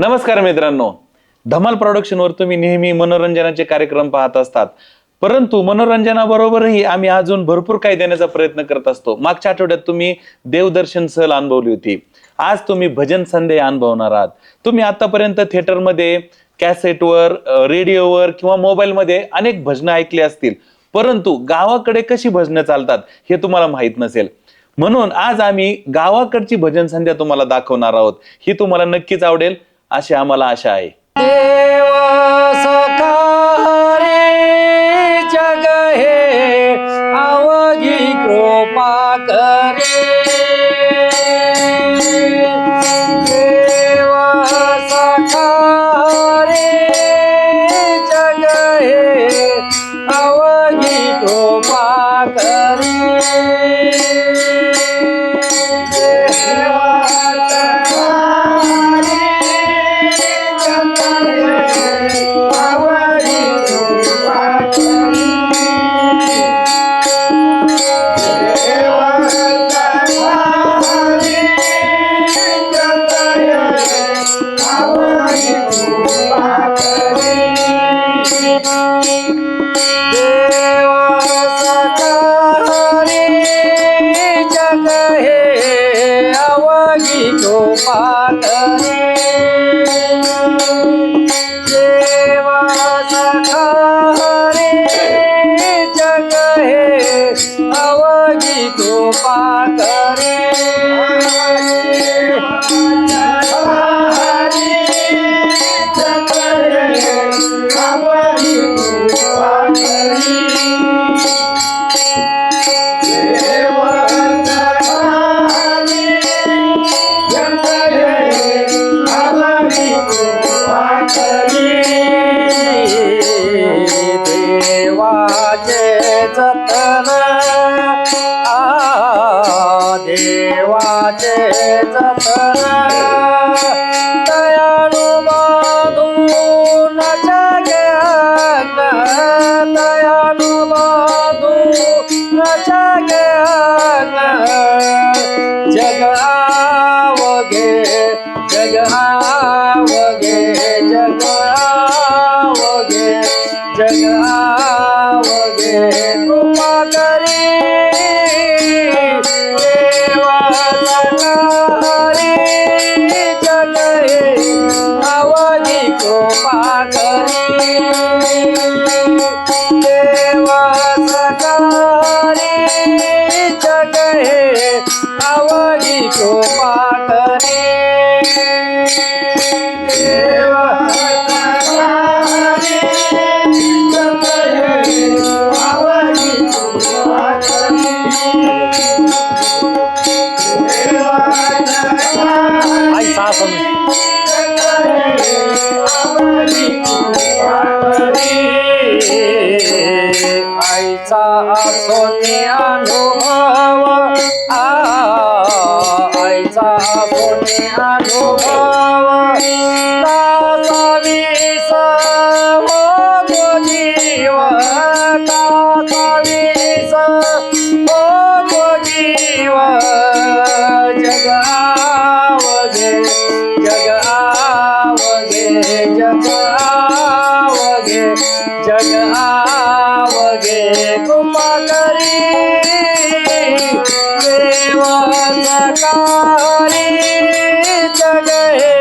नमस्कार मित्रांनो. धमाल प्रॉडक्शनवर तुम्ही नेहमी मनोरंजनाचे कार्यक्रम पाहत असतात. परंतु मनोरंजनाबरोबरही आम्ही अजून भरपूर काही देण्याचा प्रयत्न करत असतो. मागच्या आठवड्यात तुम्ही देवदर्शन सहल अनुभवली होती. आज तुम्ही भजन संध्या अनुभवणार आहात. तुम्ही आतापर्यंत थिएटरमध्ये कॅसेटवर रेडिओवर किंवा मोबाईलमध्ये अनेक भजनं ऐकली असतील. परंतु गावाकडे कशी भजनं चालतात हे तुम्हाला माहीत नसेल. म्हणून आज आम्ही गावाकडची भजन संध्या तुम्हाला दाखवणार आहोत. ही तुम्हाला नक्कीच आवडेल. अशी आम्हाला आशा आहे. देव सकारे जग हे अवघी कृपा करे. अवघी कृपा जग आवगे जग आवगे जग आवगे जग आवगे कृपा करी देवा सकारे जग हे आवगी कृपा आईचा सोने अनुभव आ आईचा सोने अनुभव कासावीस हो जीव कासावीस हो जीव जग आवगे जग आवगे कुमा करी देव जगे जग हे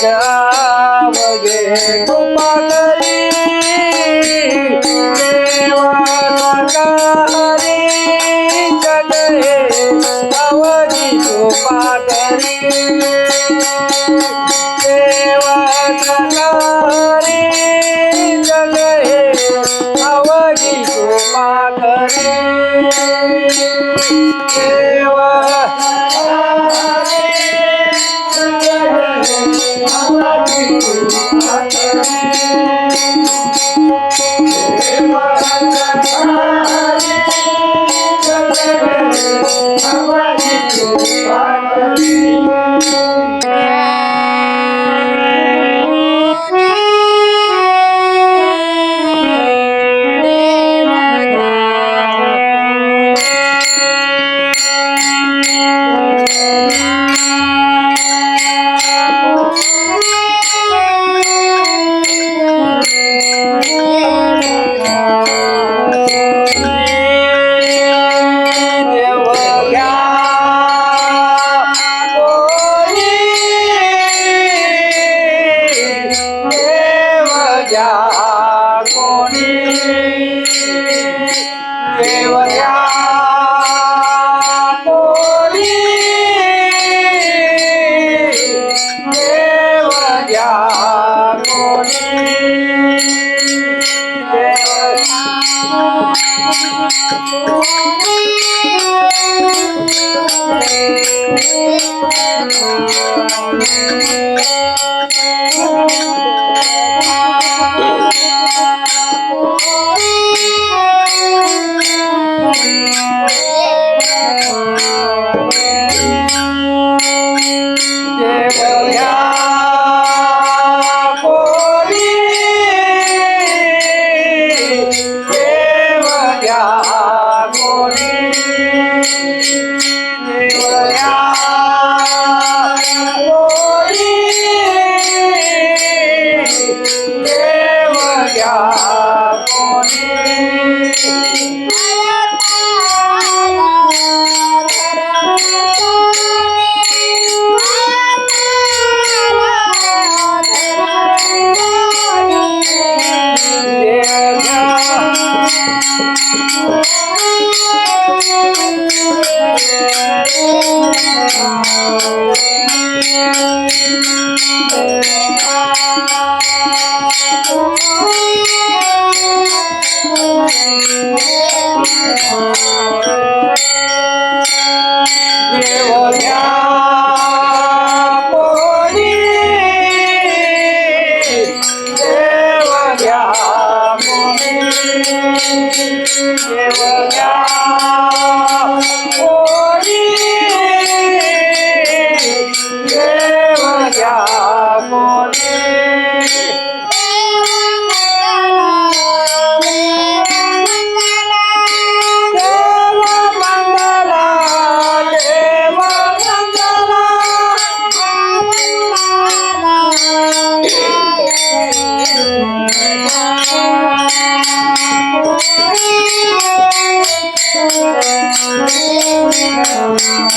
घ्याव गे कृपा करी देवाकारी जगे अवधी कृपा करी देवाकारी जगे अवधी कृपा करी देवा Thank you. સેવયા. ઓરી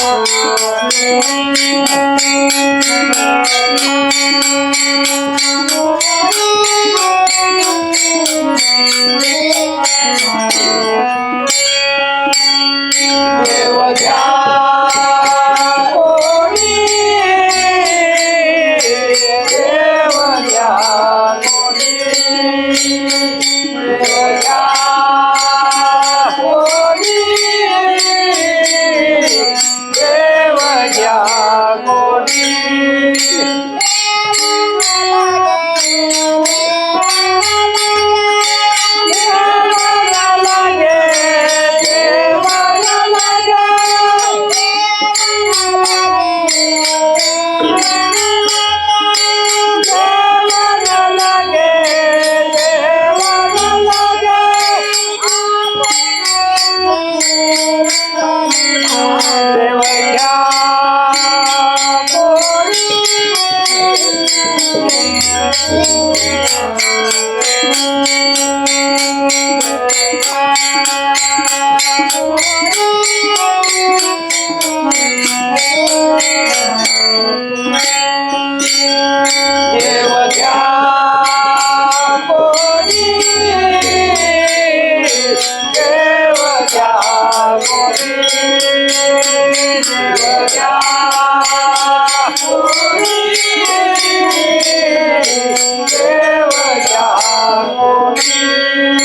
Thank you. Amen.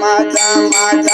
Mata, mata,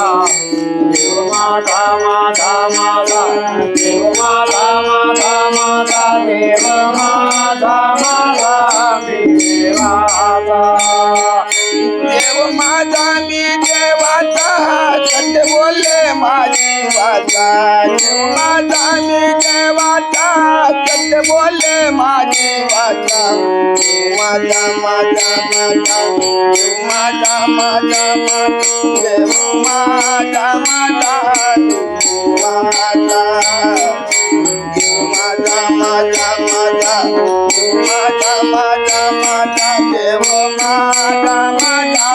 देव माता माता माता देव माता माता मी देवाता वाट बोले माझी वाचा माझा निजे वाचा कट बोले माझी वाचा माझा माझा माझा माझा माझा माझा माझा माझा माझा माझा माझा माझा माझा देव माझा माझा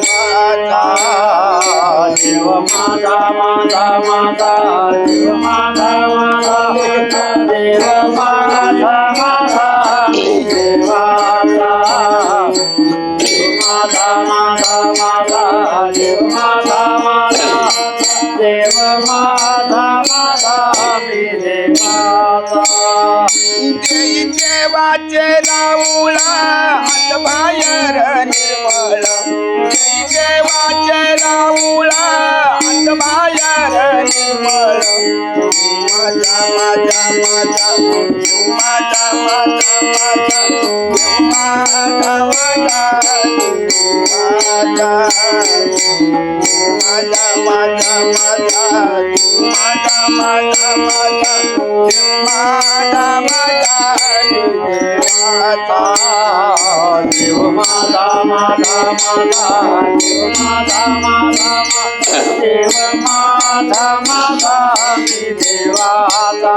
माझा देव माता माता माता देव माता माता देव माता माता देवा माता माता माता देव माता माता देव माता माता देवाता देवाचे लावला हात बाहेर निर्मळ देवाचे लाव મૂળા અંતમાયા Mata माता की देवाता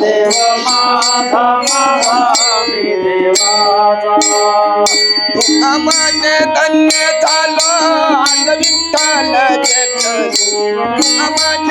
देव माझा माझा मी देवाचा अमन धन्य झालो आज विठ्ठल जेठरू अमन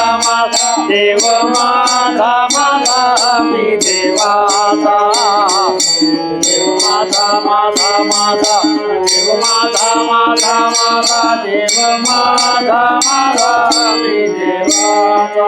మ దేవ మాధా మాధామి దేవాతా దేవ మాధా మాధా మాధా దేవ మాధా మాధా మాధా దేవ మాధా మాధామి దేవాతా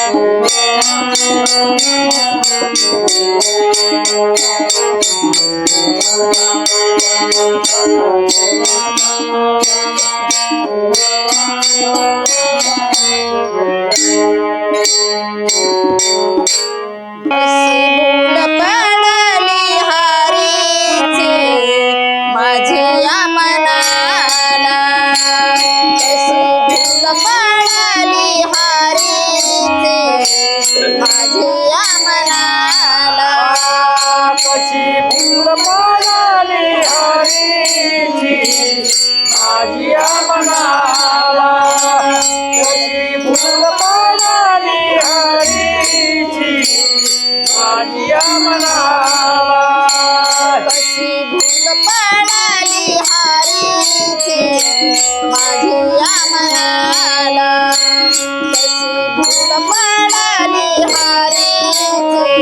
Bersih माझ्या मनाला. कशी फूल माळाली हरीची. माझी मनाला. कशी फूल माळाली हरीची. माझी मनाला. कशी भूल पडाली हारीचे. माझ्या मनाला. कशी भूल पडाली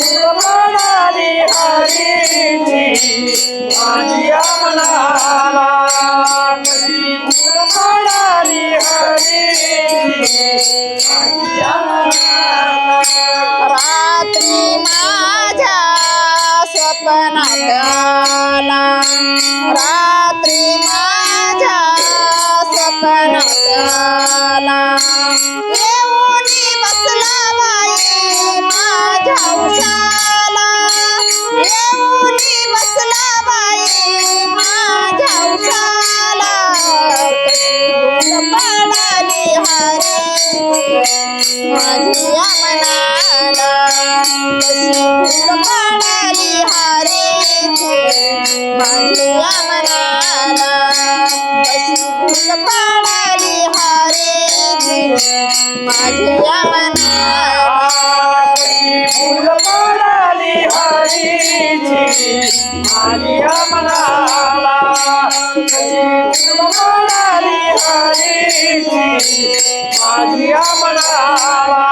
कशी हरीची. माझ्या मनाला कशी फुल हरीची. माझ्या रात्री माझ्या स्वप्नात आला. रात्री माझ्या स्वप्नात आला. माझ्या उशाला. कशी मनाला कशी फुल पडाली हरेची माझ्या मनाला कशी फुल पडाली हरेची माझ्या मनाला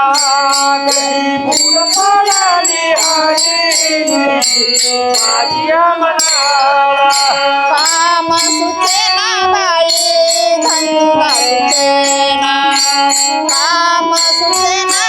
कशी फुल पडाली हरीची माझ्या मनाला कशी फुल पडाली हरीची माझ्या मनाला कशी फुल पडाली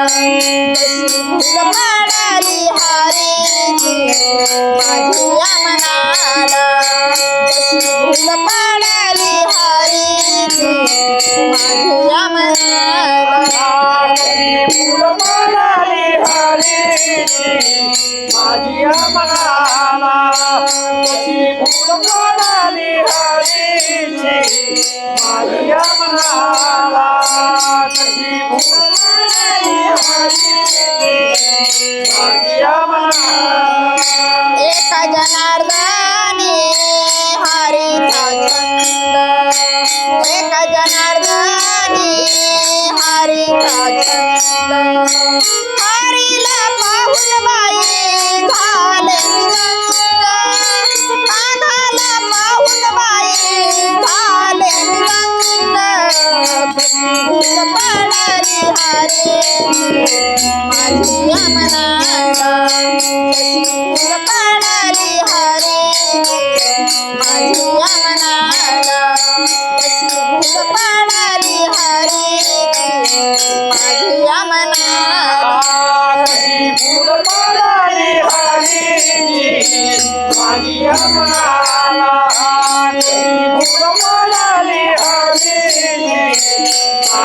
सुचेना कुठे फुल पडाली हारेची माझ्या मनाला फुल पडाली हारेची माझ्या मनाला फुल पडाली माझ्या मनाला फुल पडाली माझ्या मनाला फुल पडाली हरीची माझ्या मनाला एक जनार्दनी हरीचा छंद एक जनार्दनी हरीचा छंद हरीला पाहून बाई झाले निरंग कानाला पाहून बाई झाले निरंग फुल पडाली हरी माझ्या मनाला कशी फुल पडाली हरी माझ्या मनाला कशी फुल माझ्या मनाला कशी फुल माझ्या मनाला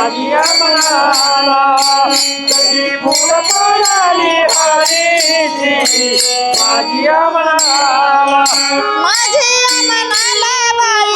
माझ्या मनाला कशी फुल पडाली हरीची माझ्या मनाला माझ्या मनाला बाई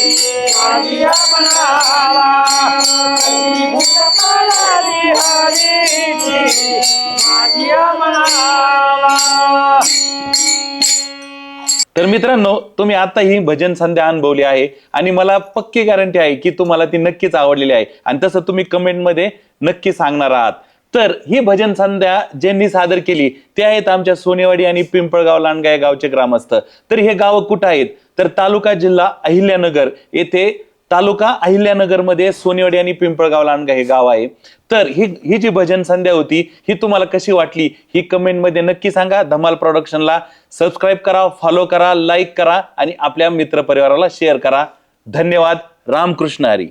हरीची तर मित्रांनो तुम्ही आता ही भजन संध्या अनुभवली आहे आणि मला पक्की गॅरंटी आहे की तुम्हाला ती नक्कीच आवडलेली आहे. आणि तसं तुम्ही कमेंटमध्ये नक्की सांगणार आहात. तर ही भजन संध्या ज्यांनी सादर केली ते आहेत आमच्या सोनेवाडी आणि पिंपळगाव लांडगा या गावचे ग्रामस्थ. तर हे गाव कुठं आहेत? तर तालुका जिल्हा अहिल्यानगर येथे तालुका अहिल्यानगरमध्ये सोनेवाडी आणि पिंपळगाव लांडगा हे गाव आहे. तर ही ही जी भजन संध्या होती ही तुम्हाला कशी वाटली? ही कमेंटमध्ये नक्की सांगा. धमाल प्रोडक्शनला सबस्क्राईब करा फॉलो करा लाईक करा आणि आपल्या मित्रपरिवाराला शेअर करा. धन्यवाद. रामकृष्ण हरी.